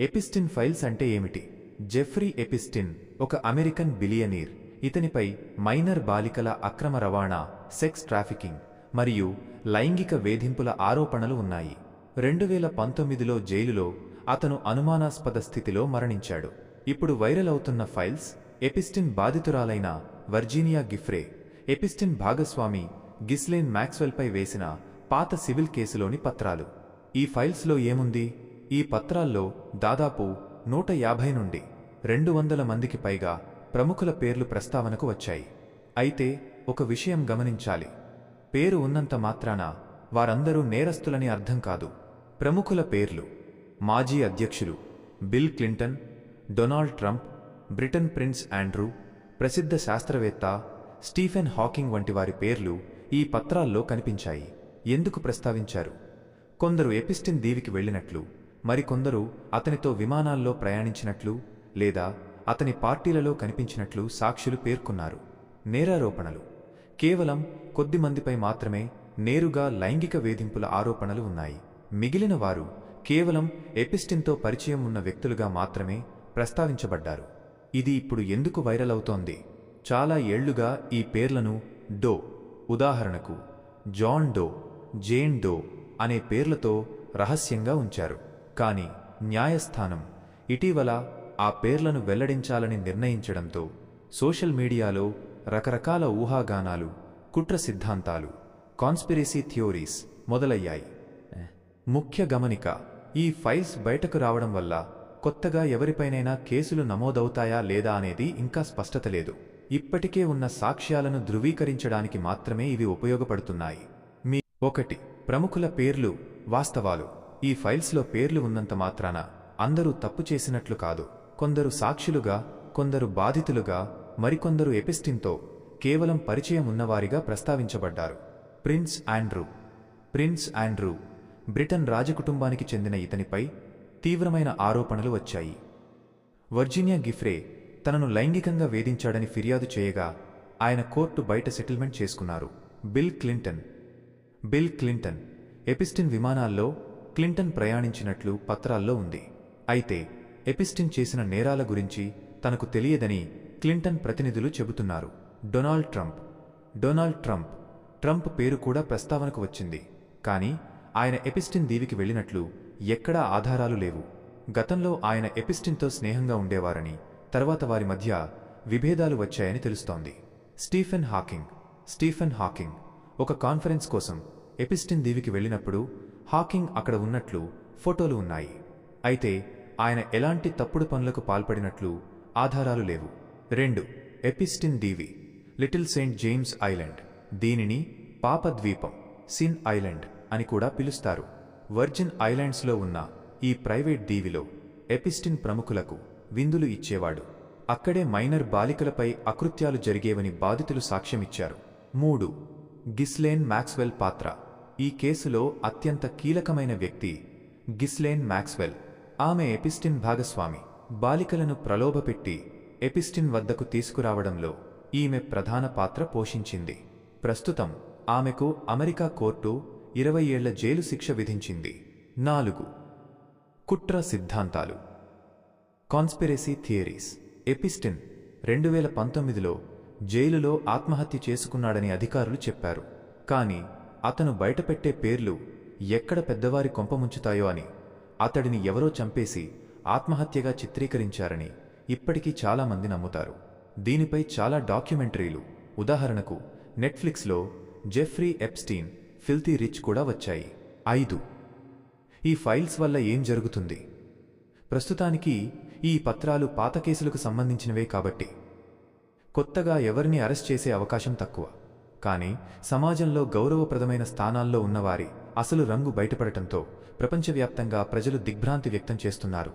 ఎపిస్టిన్ files అంటే ఏమిటి? Jeffrey ఎపిస్టిన్ ఒక అమెరికన్ బిలియనీర్. ఇతనిపై మైనర్ బాలికల అక్రమ రవాణా సెక్స్ ట్రాఫికింగ్ మరియు లైంగిక వేధింపుల ఆరోపణలు ఉన్నాయి. రెండు వేల పంతొమ్మిదిలో జైలులో అతను అనుమానాస్పద స్థితిలో మరణించాడు. ఇప్పుడు వైరల్ అవుతున్న ఫైల్స్ ఎపిస్టిన్ బాధితురాలైన వర్జీనియా గిఫ్రే ఎపిస్టిన్ భాగస్వామి గిస్లేన్ మ్యాక్స్వెల్పై వేసిన పాత సివిల్ కేసులోని పత్రాలు. ఈ ఫైల్స్లో ఏముంది? ఈ పత్రాల్లో దాదాపు నూట యాభై నుండి రెండు వందల మందికి పైగా ప్రముఖుల పేర్లు ప్రస్తావనకు వచ్చాయి. అయితే ఒక విషయం గమనించాలి. పేరు ఉన్నంత మాత్రాన వారందరూ నేరస్తులని అర్థం కాదు. ప్రముఖుల పేర్లు మాజీ అధ్యక్షులు Bill Clinton Donald Trump Britain prince Andrew ప్రసిద్ధ శాస్త్రవేత్త స్టీఫెన్ హాకింగ్ వంటి వారి పేర్లు ఈ పత్రాల్లో కనిపించాయి. ఎందుకు ప్రస్తావించారు? కొందరు ఎపిస్టిన్ దీవికి వెళ్ళినట్లు మరికొందరు అతనితో విమానాల్లో ప్రయాణించినట్లు లేదా అతని పార్టీలలో కనిపించినట్లు సాక్షులు పేర్కొన్నారు. నేరారోపణలు. కేవలం కొద్ది మందిపై మాత్రమే నేరుగా లైంగిక వేధింపుల ఆరోపణలు ఉన్నాయి. మిగిలిన వారు కేవలం ఎపిస్టిన్తో పరిచయం ఉన్న వ్యక్తులుగా మాత్రమే ప్రస్తావించబడ్డారు. ఇది ఇప్పుడు ఎందుకు వైరల్ అవుతోంది? చాలా ఏళ్ళుగా ఈ పేర్లను డో ఉదాహరణకు జాన్ డో జేన్ డో అనే పేర్లతో రహస్యంగా ఉంచారు. కానీ న్యాయస్థానం ఇటీవల ఆ పేర్లను వెల్లడించాలని నిర్ణయించడంతో సోషల్ మీడియాలో రకరకాల ఊహాగానాలు కుట్ర సిద్ధాంతాలు కాన్స్పిరసీ థియోరీస్ మొదలయ్యాయి. ముఖ్య గమనిక ఈ ఫైల్స్ బయటకు రావడం వల్ల కొత్తగా ఎవరిపైనైనా కేసులు నమోదవుతాయా లేదా అనేది ఇంకా స్పష్టత లేదు. ఇప్పటికే ఉన్న సాక్ష్యాలను ధృవీకరించడానికి మాత్రమే ఇవి ఉపయోగపడుతున్నాయి. మీ ఒకటి ప్రముఖుల పేర్లు వాస్తవాలు. ఈ ఫైల్స్లో పేర్లు ఉన్నంత మాత్రాన అందరూ తప్పు చేసినట్లు కాదు. కొందరు సాక్షులుగా కొందరు బాధితులుగా మరికొందరు ఎపిస్టిన్తో కేవలం పరిచయం ఉన్నవారిగా ప్రస్తావించబడ్డారు. Prince Andrew. Prince Andrew Britain రాజకుటుంబానికి చెందిన ఇతనిపై తీవ్రమైన ఆరోపణలు వచ్చాయి. వర్జీనియా గిఫ్రే తనను లైంగికంగా వేధించాడని ఫిర్యాదు చేయగా ఆయన కోర్టు బయట సెటిల్మెంట్ చేసుకున్నారు. Bill Clinton. Bill Clinton Epstein విమానాల్లో క్లింటన్ ప్రయాణించినట్లు పత్రాల్లో ఉంది. అయితే ఎపిస్టిన్ చేసిన నేరాల గురించి తనకు తెలియదని క్లింటన్ ప్రతినిధులు చెబుతున్నారు. Donald Trump. Donald Trump. Trump పేరు కూడా ప్రస్తావనకు వచ్చింది. కానీ ఆయన ఎపిస్టిన్ దీవికి వెళ్ళినట్లు ఎక్కడా ఆధారాలు లేవు. గతంలో ఆయన ఎపిస్టిన్తో స్నేహంగా ఉండేవారని తర్వాత వారి మధ్య విభేదాలు వచ్చాయని తెలుస్తోంది. Stephen Hawking. Stephen Hawking. ఒక కాన్ఫరెన్స్ కోసం ఎపిస్టిన్ దీవికి వెళ్ళినప్పుడు హాకింగ్ అక్కడ ఉన్నట్లు ఫోటోలు ఉన్నాయి. అయితే ఆయన ఎలాంటి తప్పుడు పనులకు పాల్పడినట్లు ఆధారాలు లేవు. రెండు ఎపిస్టిన్ దీవి లిటిల్ సెయింట్ జేమ్స్ ఐలాండ్ దీనిని పాప ద్వీపం సిన్ ఐలాండ్ అని కూడా పిలుస్తారు. వర్జిన్ ఐలాండ్స్లో ఉన్న ఈ ప్రైవేట్ దీవిలో ఎపిస్టిన్ ప్రముఖులకు విందులు ఇచ్చేవాడు. అక్కడే మైనర్ బాలికలపై అకృత్యాలు జరిగేవని బాధితులు సాక్ష్యమిచ్చారు. మూడు గిస్లేన్ మ్యాక్స్వెల్ పాత్ర. ఈ కేసులో అత్యంత కీలకమైన వ్యక్తి గిస్లేన్ మ్యాక్స్వెల్. ఆమె ఎపిస్టిన్ భాగస్వామి. బాలికలను ప్రలోభపెట్టి ఎపిస్టిన్ వద్దకు తీసుకురావడంలో ఈమె ప్రధాన పాత్ర పోషించింది. ప్రస్తుతం ఆమెకు అమెరికా కోర్టు ఇరవై ఏళ్ళ జైలు శిక్ష విధించింది. నాలుగు. కుట్ర సిద్ధాంతాలు. Conspiracy theories. ఎపిస్టిన్ రెండు వేల పంతొమ్మిదిలో జైలులో ఆత్మహత్య చేసుకున్నాడని అధికారులు చెప్పారు. కానీ అతను బయటపెట్టే పేర్లు ఎక్కడ పెద్దవారి కొంపముంచుతాయో అని అతడిని ఎవరో చంపేసి ఆత్మహత్యగా చిత్రీకరించారని ఇప్పటికీ చాలామంది నమ్ముతారు. దీనిపై చాలా డాక్యుమెంటరీలు. ఉదాహరణకు నెట్ఫ్లిక్స్లో జెఫ్రీ ఎప్స్టీన్ ఫిల్తీ రిచ్ కూడా వచ్చాయి. ఐదు. ఈ ఫైల్స్ వల్ల ఏం జరుగుతుంది? ప్రస్తుతానికి ఈ పత్రాలు పాత కేసులకు సంబంధించినవే కాబట్టి కొత్తగా ఎవరిని అరెస్ట్ చేసే అవకాశం తక్కువ. కానీ సమాజంలో గౌరవప్రదమైన స్థానాల్లో ఉన్నవారి అసలు రంగు బయటపడటంతో ప్రపంచవ్యాప్తంగా ప్రజలు దిగ్భ్రాంతి వ్యక్తం చేస్తున్నారు.